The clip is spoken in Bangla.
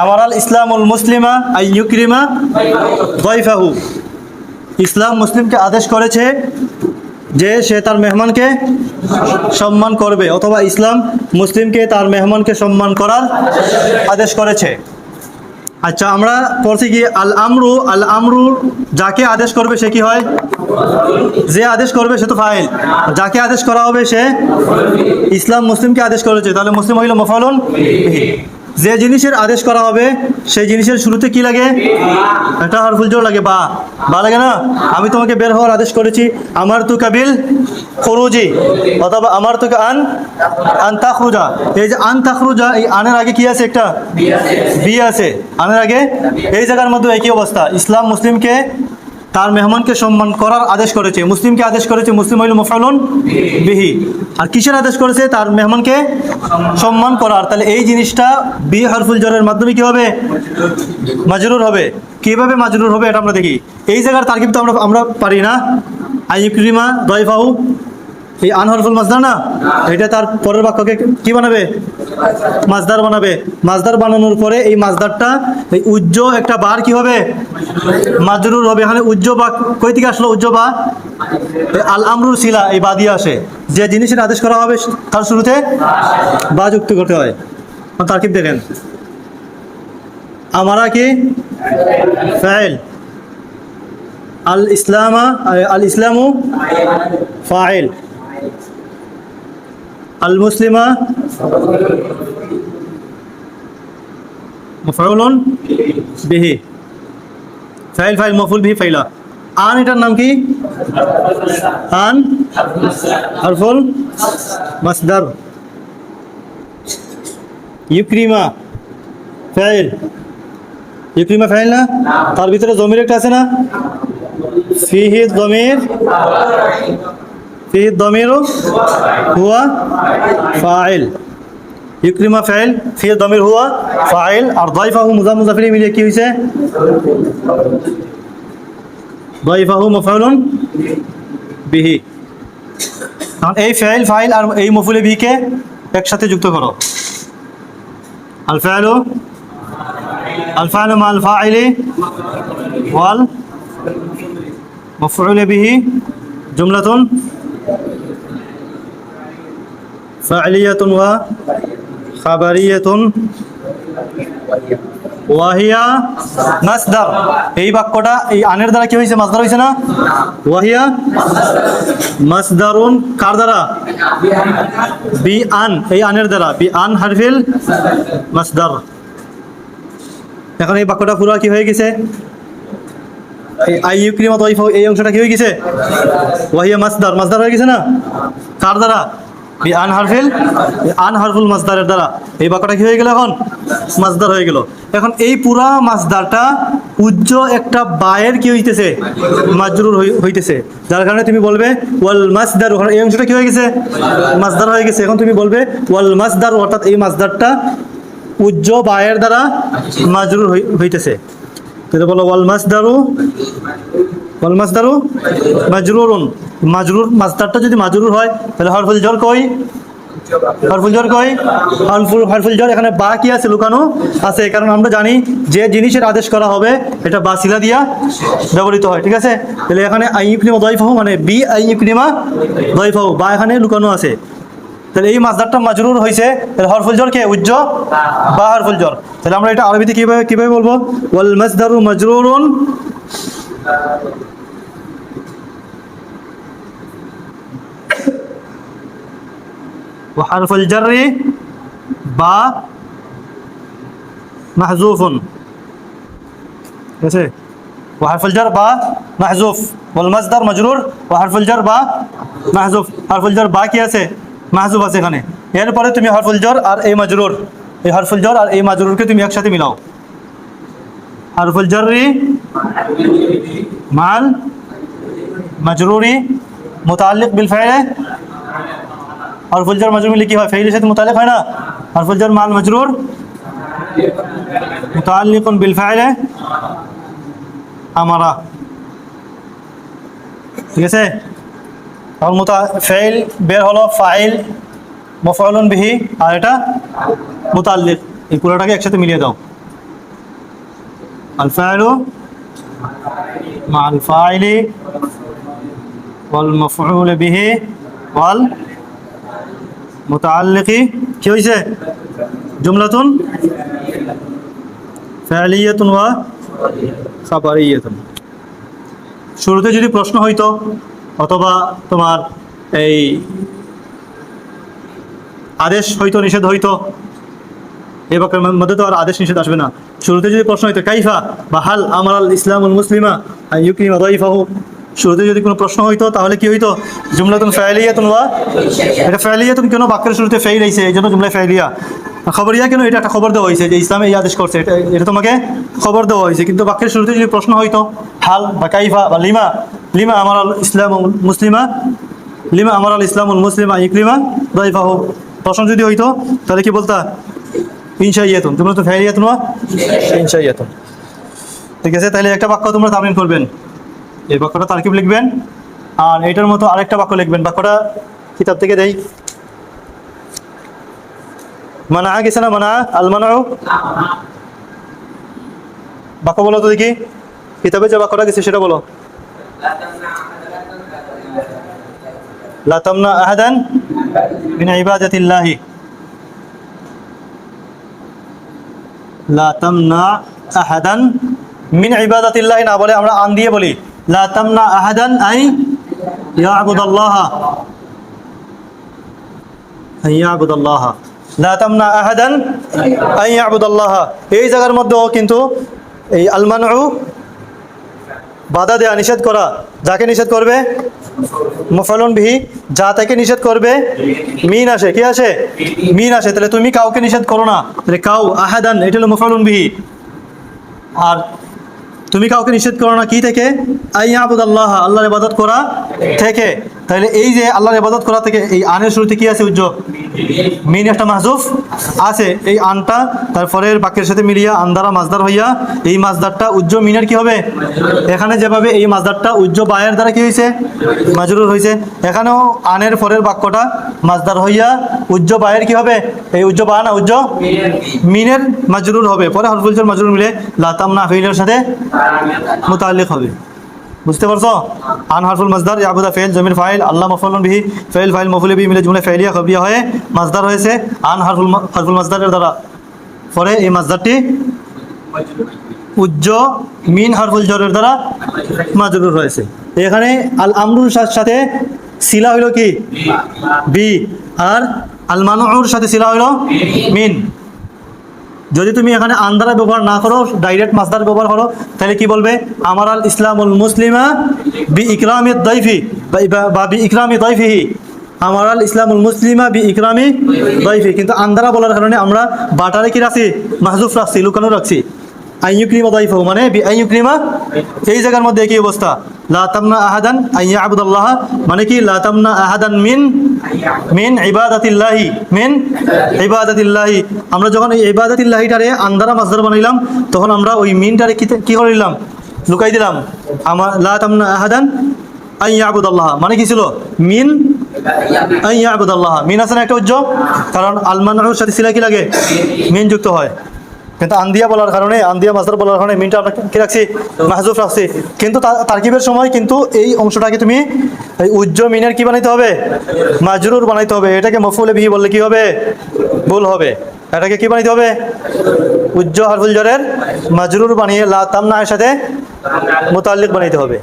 আমারাল ইসলামুল মুসলিমা আই ইউক্রিমা দয়ফাহু ইসলাম মুসলিমকে আদেশ করেছে যে সে তার মেহমানকে সম্মান করবে অথবা ইসলাম মুসলিমকে তার মেহমানকে সম্মান করার আদেশ করেছে। আচ্ছা আমরা পড়ছি কি আল আমরু আল আমরু যাকে আদেশ করবে সে কি হয়? যে আদেশ করবে সে তো ফাইল। যাকে আদেশ করা হবে সে ইসলাম মুসলিমকে আদেশ করেছে। তাহলে মুসলিম হইল মোফালুন যে জিনিসের আদেশ করা হবে, সেই জিনিসের শুরুতে কি লাগে? একটা হরফুল জোর লাগে, বা বা লাগে না? আমি তোমাকে বের হওয়ার আদেশ করেছি, আমার তু কাবিল খরুজি, অথবা আমার তোকে আন আন তাখরুজা। এই যে আন তাখরুজা, এই আনের আগে কি আছে একটা? বি আছে। আনের আগে? এই জায়গার মধ্যে একই অবস্থা। ইসলাম মুসলিমকে তার মেহমানকে সম্মান করার আদেশ করেছে। মুসলিমকে আদেশ করেছে, মুসলিম হইল মোফালন বিহি। আর কিসের আদেশ করেছে? তার মেহমানকে সম্মান করার। তাহলে এই জিনিসটা বি হারফুল জরের মাধ্যমে কি হবে? মাজরুর হবে। কীভাবে মাজরুর হবে এটা আমরা দেখি। এই জায়গার তার কিন্তু আমরা আমরা পারি না। আইক্রিমা দয়ফাউ এই আনহরফুল মাজদার না এটা তার পরের বাক্যকে কি বানাবে? মাজদার বানাবে। মাজদার বানানোর পরে এই মাজদারটা এই উজ্জ একটা বার কি হবে? মাজরুর হবে। এখানে উজ্জ বা কই থেকে আসলো উজ্জ বা? আল আমরুর শিলা, এই বা দিয়ে আসে। যে জিনিসের আদেশ করা হবে তার শুরুতে বা যুক্ত করতে হয়। তার তারকিব দেখেন। আমারা কি? ফাইল। আল ইসলামা, আল ইসলামু ফাইল। আল মুসলিমা মফাউলুন বিহি। ফাইল ফাইল মফুল বিহি, ফাইলা। আন এটার নাম কি? আন হরফুল মাসদার। ইউক্রিমা ফাইল। ইউক্রিমা ফাইল না? তার ভিতরে জমির একটা আছে না? ফিহি জমির ফিহি দমিরও হুয়া ফাইল ইউক্রিমা ফাইল ফিহি দমির হুয়া ফাইল আর দয়ফাহু মুজা মুজাফিরি মিলিয়ে কি হয়েছে দয়ফাহু মফাউলুন বিহি কারণ এই ফাইল ফাইল আর এই মফুলে বিহিকে একসাথে যুক্ত করো আল ফাইলু আল ফাইলু মাল ফাইলি ওয়াল مفعول به جملة فعلية وخبرية ওয়াহিয়া মাসদার এই বাক্যটা এই আনের দ্বারা কি হয়েছে মাসদার হয়েছে না ওয়াহিয়া মাসদারুন কার দ্বারা বি আন এই আনের দ্বারা বি আন হারফিল মাসদার এখন এই বাক্যটা পুরো কি হয়ে গেছে এই আইয়ুক্রিমা তৈফ এই অংশটা কি হয়ে গেছে ওয়াহিয়া মাসদার মাসদার হয়ে গেছে না কার দ্বারা বি আন হারফিল আন মাসদারের দ্বারা। এই বাক্যটা কি হয়ে গেল এখন? মাসদার হয়ে গেল। এখন এই পুরা মাসদারটা উজ্জ একটা বায়ের কি হইতেছে? মাজরুর হইতেছে। যার কারণে তুমি বলবে, ওয়াল মাসদার এই অংশটা কি হয়ে গেছে? মাসদার হয়ে গেছে। এখন তুমি বলবে, ওয়াল মাসদার, অর্থাৎ এই মাসদারটা উজ্জ বায়ের দ্বারা মাজরুর হইতেছে। বলো, ওয়াল মাসদারু ওয়াল মাসদারু মাজরুরুন। মাজরুর মাসদারটা যদি মাজরুর হয়, তাহলে হরফুল জর কই? হরফুল জর কই? হরফুল হরফুল জর এখানে বা কি আছে লুকানো? আছে কারণ আমরা জানি যে জিনিসের আদেশ করা হবে, এটা বাসিলা দিয়া ব্যবহৃত হয়, ঠিক আছে? তাহলে এখানে আই আইয়ুকনিমা দয়ফাহু মানে বি আই আইয়ুকনিমা দয়ফাহু, বা এখানে লুকানো আছে। তাহলে এই মাসদারটা মাজরুর হয়েছে তাহলে হরফুল জর কে? উজ্জ, বা হরফুল জর। তাহলে আমরা এটা আরবিতে কীভাবে কীভাবে বলব? ওয়াল মাসদারু মাজরুরুন وحرف الجر با محذوف कैसे وحرف الجر با محذوف والمصدر مجرور وحرف الجر با محذوف حرف الجر বা কি আছে মাহজুব আছে এখানে এরপরে তুমি হরফুল জর আর এই মাজরুর এই হরফুল জর আর এই মাজরুরকে তুমি একসাথে মিলাও হরফুল জররি মাল মাজরুরি মুতাল্লিক বিল ফাইলে আর फुलजर मजरूर में लिखी हुआ फेल से मुतल है ना और फुलजर माल मजरूर मुतल बिलफैल है हमारा ঠিক আছে? আর মোতা ফেল বের হলো, ফাইল মফলন বিহি, আর এটা মোতাল্লিক। এই পুরোটাকে একসাথে মিলিয়ে দাও। আল ফাইলু মাল আল ফাইলি ওয়াল মফউল বিহি ওয়াল মোতালি কি হয়েছে জুমলাতুন ফ্যালিয়াতুন ওয়া খাবারিয়াতুন শুরুতে যদি প্রশ্ন হইতো অথবা তোমার এই আদেশ হইতো নিষেধ হইতো এ বাক্যের মধ্যে তো আর আদেশ নিষেধ আসবে না শুরুতে যদি প্রশ্ন হইতো কাইফা বা হাল আমার ইসলাম মুসলিমা ইউকিমা দাইফাহু শুরুতে যদি কোনো প্রশ্ন হইতো, তাহলে কি হইতো? জুমলা জুমলাতুন ফাইলিয়াতুন ওয়া এটা ফাইলিয়াতুন কেন বাক্যের শুরুতে ফেইল হইছে? এই জন্য জুমলায় ফাইলিয়া। খবরিয়া কেন এটা একটা খবর দেওয়া হয়েছে যে ইসলামে এই আদেশ করছে? এটা এটা তোমাকে খবর দেওয়া হয়েছে কিন্তু বাক্যের শুরুতে যদি প্রশ্ন হইতো, হাল বা কাইফা বা লিমা লিমা আমার ইসলাম মুসলিমা লিমা আমার আল ইসলামুল মুসলিমা ইকলিমা দাইফাহু। প্রশ্ন যদি হইতো, তাহলে কি বলতা? ইনশাইয়াতুন। তোমরা তো ফেরিয়াতুন ওয়া ইনশাইয়াতুন। ঠিক আছে, তাহলে একটা বাক্য তোমরা তামিল করবেন। এই বাক্যটা তারকিব লিখবেন। আর এটার মতো আরেকটা বাক্য লিখবেন। বাক্যটা কিতাব থেকে দেই। মানা গেছে না মানা আল মানাও বাক্য বলো তো দেখি। কিতাবে যে বাক্যটা গেছে সেটা বলো। লা তামনা আহাদান মিন ইবাদাতিল্লাহি। লা আহাদান মিন ইবাদাতিল্লাহ না বলে আমরা আন দিয়ে বলি। লা তামনা আহাদান আই ইয়াবুদাল্লাহ। আই ইয়াবুদাল্লাহ। লা তামনা আহাদান আই ইয়াবুদাল্লাহ। এই জায়গার মধ্যেও কিন্তু এই আলমানউ বাধা দেয়া নিষেধ করা, যাকে নিষেধ করবে? মুফালুন বিহি, যা তাকে নিষেধ করবে, মিন আসে। কি আসে? মিন আসে। তাহলে তুমি কাউকে নিষেধ করো না। তাহলে কাউ আহাদান, এটা হলো মুফালুন বিহি। আর তুমি কাউকে নিষেধ করো না, কি থেকে? আইয়াবুদ আল্লাহ আল্লাহর ইবাদত করা থেকে। তাহলে এই যে আল্লাহর ইবাদত করা থেকে, এই আনের শুরুতে কি আছে উজ্জ্ব মিন একটা মাহজুফ আছে, এই আনটা। তারপরের বাক্যের সাথে মিলিয়া, আন্দারা মাজদার হইয়া, এই মাজদারটা উজ্জ্ব মিনের কি হবে? এখানে যেভাবে এই মাজদারটা উজ্জ্ব বায়ের দ্বারা কি হয়েছে মাজরুর হয়েছে এখানেও আনের পরের বাক্যটা মাজদার হইয়া উজ্জ্ব বায়ের কি হবে? এই উজ্জ্ব বা না, উজ্জ্ব মিনের মাজরুর হবে। পরে হরফুলজর মাজরুর মিলে লাতাম না ফিলের সাথে মুতাল্লিক হবে। বুঝতে পারছ? আন হারফুল মাজদার ইয়াবুদা ফেল জমির ফাইল আল্লাহ মফলুন বিহি ফেল ফাইল মফুলে বিহি মিলে জুমলে ফেলিয়া খবিয়া হয়ে মাজদার হয়েছে। আন হারফুল হারফুল মাজদারের দ্বারা পরে এই মাজদারটি উজ্জ মিন হারফুল জরের দ্বারা মাজরুর হয়েছে। এখানে আল আমরুর সাথে সিলা হইল কি? বি। আর আল মানুর সাথে সিলা হইল মিন। যদি তুমি এখানে আন্দারা ব্যবহার না করো ডাইরেক্ট মাসদার ব্যবহার করো, তাহলে কি বলবে? আমার আল ইসলামুল মুসলিমা বি ইকরামি দৈফি বা বি ইকরামি দৈফিহি আমার আল ইসলামুল মুসলিমা বি ইকরামি দৈফি কিন্তু আন্দারা বলার কারণে আমরা বাটারে কি রাখছি? মাহজুফ রাখছি, লুকানো রাখছি। আইয়ুক্রিমা দৈফ মানে বি আইয়ুক্রিমা, এই জায়গার মধ্যে একই অবস্থা। লা তামনা আহাদান আইয়া আবুদাল্লাহ মানে কি? লা তামনা আহাদান মিন মিন ইবাদাতিল্লাহি মিন ইবাদাতিল্লাহি। আমরা যখন এই ইবাদাতিল্লাহিটারে আন্দারা মাসদার বানাইলাম, তখন আমরা ওই মিনটারে কি কি করে নিলাম? লুকাই দিলাম। আমার লা তামনা আহাদান আইয়া আবুদাল্লাহ মানে কি ছিল? মিন আইয়া আবুদাল্লাহ মিন আছে না একটা উজ্জ্ব কারণ আলমানুর সাথে সিলা কি লাগে। মিন যুক্ত হয়। কিন্তু আন্দিয়া বলার কারণে আন্দিয়া মাসদার বলার কারণে মিনটা আমরা কি রাখছি? মাহজুফ রাখছি। কিন্তু তারকিবের সময় কিন্তু এই অংশটাকে তুমি এই উজ্জ মিনের কি বানাইতে হবে? মাজরুর বানাইতে হবে। এটাকে মফুলে বিহি বললে কি হবে? ভুল হবে। এটাকে কি বানাইতে হবে? উজ্জ হারফুল জরের মাজরুর বানিয়ে লা তামনা এর সাথে মোতাল্লিক বানাইতে হবে।